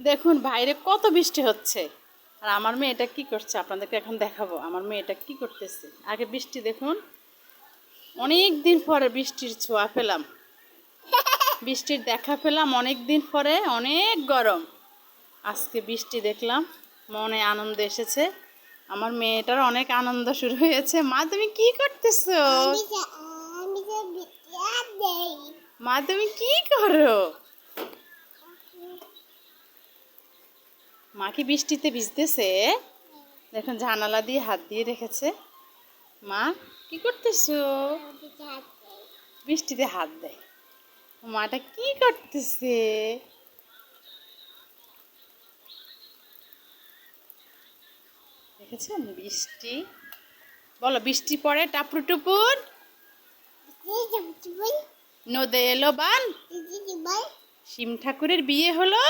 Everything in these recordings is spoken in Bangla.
দেখুন বাইরে কত বৃষ্টি হচ্ছে। আর আমার মেয়েটা কি করছে? আপনাদেরকে এখন দেখাবো। আমার মেয়েটা কি করতেছে? আগে বৃষ্টি দেখুন। অনেক দিন পরে বৃষ্টির ছোঁয়া পেলাম। বৃষ্টির দেখা পেলাম অনেক দিন পরে অনেক গরম। আজকে বৃষ্টি দেখলাম মনে আনন্দ এসেছে। আমার মেয়েটার অনেক আনন্দ শুরু হয়েছে। মা তুমি কি করতেছো? মা তুমি কি করো? মা কি বৃষ্টিতে ভিজতেছে। দেখুন জানালা দিয়ে হাত দিয়ে রেখেছে। মা কি করতেছো? বৃষ্টিতে হাত দেয়। মাটা কি করতেছে? দেখেছেন বৃষ্টি। বলো বৃষ্টি পড়ে টাপুর টুপুর নদে এলো বান? শিম ঠাকুরের বিয়ে হলো?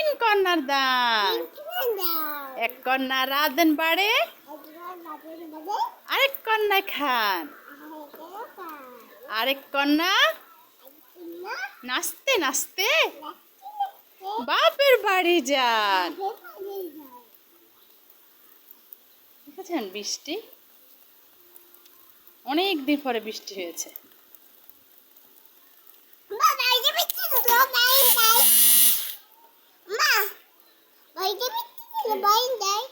তিন কন্যার দাও এক কন্যা রাধেন বাড়ে আরেক কন্যা খান। আরেক কন্যা নাচতে নাচতে বাপের বাড়ি যান। দেখেছেন বৃষ্টি? অনেক দিন পরে বৃষ্টি হয়েছে মা বাইরে বিচ্ছি তো বাইরে দেয়